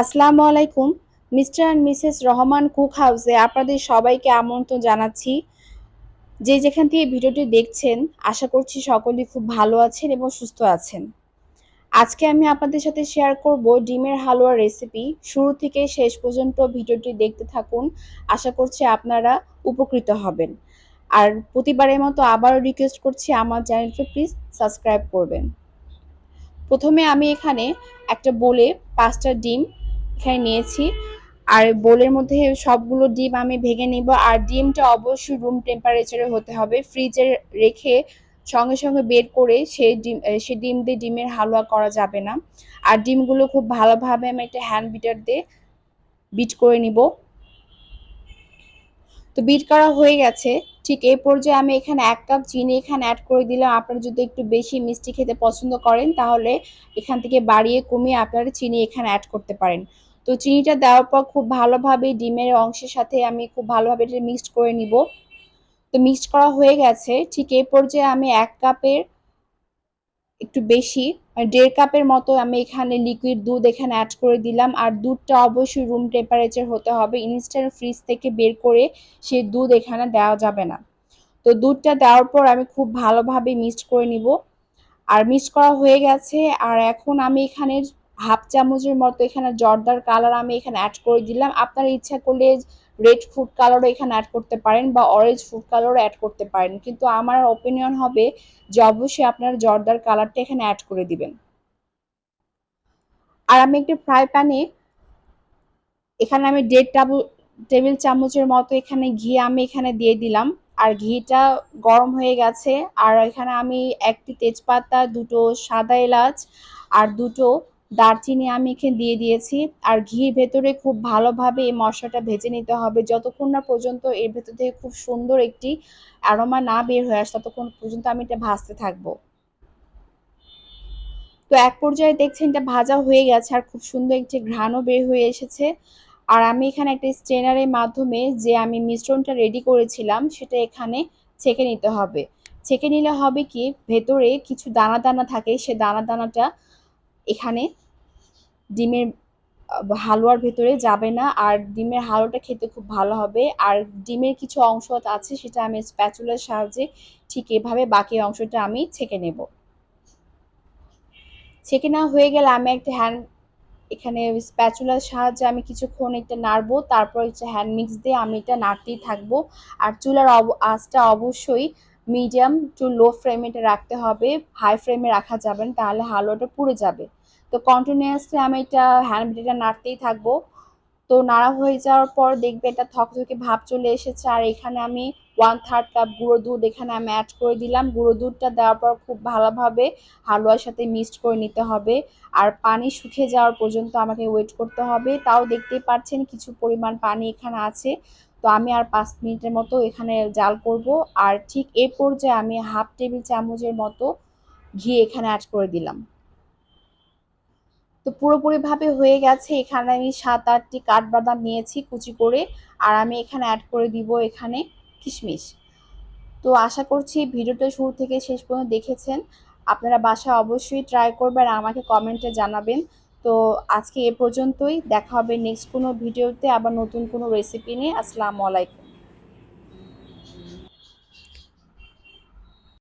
আসসালামু আলাইকুম, Mr and Mrs Rahman cook হাউসে আপনাদের সবাইকে আমন্ত্রণ জানাচ্ছি। যে যেখান থেকে ভিডিওটি দেখছেন, আশা করছি সকলেই খুব ভালো আছেন এবং সুস্থ আছেন। আজকে আমি আপনাদের সাথে শেয়ার করব ডিমের হালুয়ার রেসিপি শুরু থেকে শেষ পর্যন্ত ভিডিওটি দেখতে থাকুন, আশা করছি আপনারা উপকৃত হবেন। আর প্রতিবারের মতো আবারও রিকোয়েস্ট করছি আমার চ্যানেলটি প্লিজ সাবস্ক্রাইব করবেন। প্রথমে আমি এখানে একটা বলে পাঁচটা ডিম এখানে নিয়েছি। আর বোলের মধ্যে সবগুলো ডিম আমি ভেঙে নিব। আর ডিমটা অবশ্যই রুম টেম্পারেচারে হতে হবে। ফ্রিজে রেখে সঙ্গে সঙ্গে বের করে সেই ডিম সে ডিম দিয়ে ডিমের হালুয়া করা যাবে না। আর ডিমগুলো খুব ভালোভাবে আমি একটা হ্যান্ড বিটার দিয়ে বিট করে নিব। তো বিট করা হয়ে গেছে। ঠিক এই পর্যায়ে আমি এখানে এক কাপ চিনি এখানে অ্যাড করে দিলাম। আপনারা যদি একটু বেশি মিষ্টি খেতে পছন্দ করেন, তাহলে এখান থেকে বাড়িয়ে কমিয়ে আপনারা চিনি এখানে অ্যাড করতে পারেন। তো চিনিটা দেওয়ার পর খুব ভালোভাবে ডিমের অংশের সাথে আমি খুব ভালোভাবে এটা মিক্সড করে নিব। তো মিক্সড করা হয়ে গেছে। ঠিক এই পর্যায়ে আমি এক কাপের একটু বেশি মানে দেড় কাপের মতো আমি এখানে লিকুইড দুধ এখানে অ্যাড করে দিলাম। আর দুধটা অবশ্যই রুম টেম্পারেচার হতে হবে। ইনস্ট্যান্ট ফ্রিজ থেকে বের করে সেই দুধ এখানে দেওয়া যাবে না। তো দুধটা দেওয়ার পর আমি খুব ভালোভাবে মিক্সড করে নিব। আর মিক্সড করা হয়ে গেছে। আর এখন আমি এখানে হাফ চামচের মতো এখানে জর্দার কালার আমি এখানে অ্যাড করে দিলাম। আপনার ইচ্ছা করলে রেড ফুড কালারও এখানে অ্যাড করতে পারেন বা অরেঞ্জ ফুড কালারও অ্যাড করতে পারেন। কিন্তু আমার ওপিনিয়ন হবে যে অবশ্যই আপনার জর্দার কালারটা এখানে অ্যাড করে দিবেন। আর আমি একটি ফ্রাই প্যানে এখানে আমি দেড় টাবু টেবিল চামচের মতো এখানে ঘি আমি এখানে দিয়ে দিলাম। আর ঘিটা গরম হয়ে গেছে। আর এখানে আমি একটি তেজপাতা, দুটো সাদা এলাচ আর দুটো দারচিনি আমি এখানে দিয়ে দিয়েছি। আর ঘির ভেতরে খুব ভালোভাবে এই মশলাটা ভেজে নিতে হবে। যতক্ষণ না পর্যন্ত এর ভেতর থেকে খুব সুন্দর একটি অ্যারোমা না বের হয়ে আসে, ততক্ষণ পর্যন্ত আমি এটা ভাজতে থাকব। তো এক পর্যায়ে দেখছেন এটা ভাজা হয়ে গেছে আর খুব সুন্দর একটি ঘ্রাণও বের হয়ে এসেছে। আর আমি এখানে একটা স্ট্রেনারের মাধ্যমে যে আমি মিশ্রণটা রেডি করেছিলাম, সেটা এখানে ছেঁকে নিতে হবে। ছেঁকে নিলে হবে কি? ভেতরে কিছু দানা দানা থাকে, সে দানা দানাটা এখানে ডিমের হালুয়ার ভেতরে যাবে না। আর ডিমের হালুয়াটা খেতে খুব ভালো হবে। আর ডিমের কিছু অংশ আছে, সেটা আমি স্প্যাচুলার সাহায্যে ঠিক এভাবে বাকি অংশটা আমি ছেঁকে নেব। ছেঁকে নেওয়া হয়ে গেলে আমি একটা হ্যান্ড এখানে স্প্যাচুলার সাহায্যে আমি কিছুক্ষণ এটা নাড়বো। তারপর হচ্ছে হ্যান্ড মিক্স দিয়ে আমি এটা নাড়তেই থাকব। আর চুলার আঁচটা অবশ্যই মিডিয়াম টু লো ফ্রেমে এটা রাখতে হবে হাই ফ্রেমে রাখা যাবে না, তাহলে হালুয়াটা পুড়ে যাবে। তো কন্টিনিউয়াসলি আমি এটা হ্যান্ড নাড়তেই থাকব। তো নাড়া হয়ে যাওয়ার পর দেখবে এটা থকথকে ভাব চলে এসেছে, আর এখানে আমি ওয়ান থার্ড কাপ গুঁড়ো দুধ এখানে আমি অ্যাড করে দিলাম। গুঁড়ো দুধটা দেওয়ার পর খুব ভালোভাবে হালুয়ার সাথে মিক্সড করে নিতে হবে। আর পানি শুকিয়ে যাওয়ার পর্যন্ত আমাকে ওয়েট করতে হবে। তাও দেখতেই পাচ্ছেন কিছু পরিমাণ পানি এখানে আছে। তো আমি আর পাঁচ মিনিটের মতো এখানে জাল করব। আর ঠিক এ পর্যায়ে আমি হাফ টেবিল চামচের মতো ঘি এখানে অ্যাড করে দিলাম। তো পুরোপুরিভাবে হয়ে গেছে। এখানে আমি সাত আটটি কাঠবাদাম নিয়েছি কুচি করে। আর আমি এখানে অ্যাড করে দিব এখানে কিশমিশ। তো আশা করছি ভিডিওটা শুরু থেকে শেষ পর্যন্ত দেখেছেন। আপনারা বাসা অবশ্যই ট্রাই করবেন আমাকে কমেন্টে জানাবেন। তো আজকে এ পর্যন্তই। দেখা হবে নেক্সট কোনো ভিডিওতে আবার নতুন কোনো রেসিপি নিয়ে। আসসালামু আলাইকুম।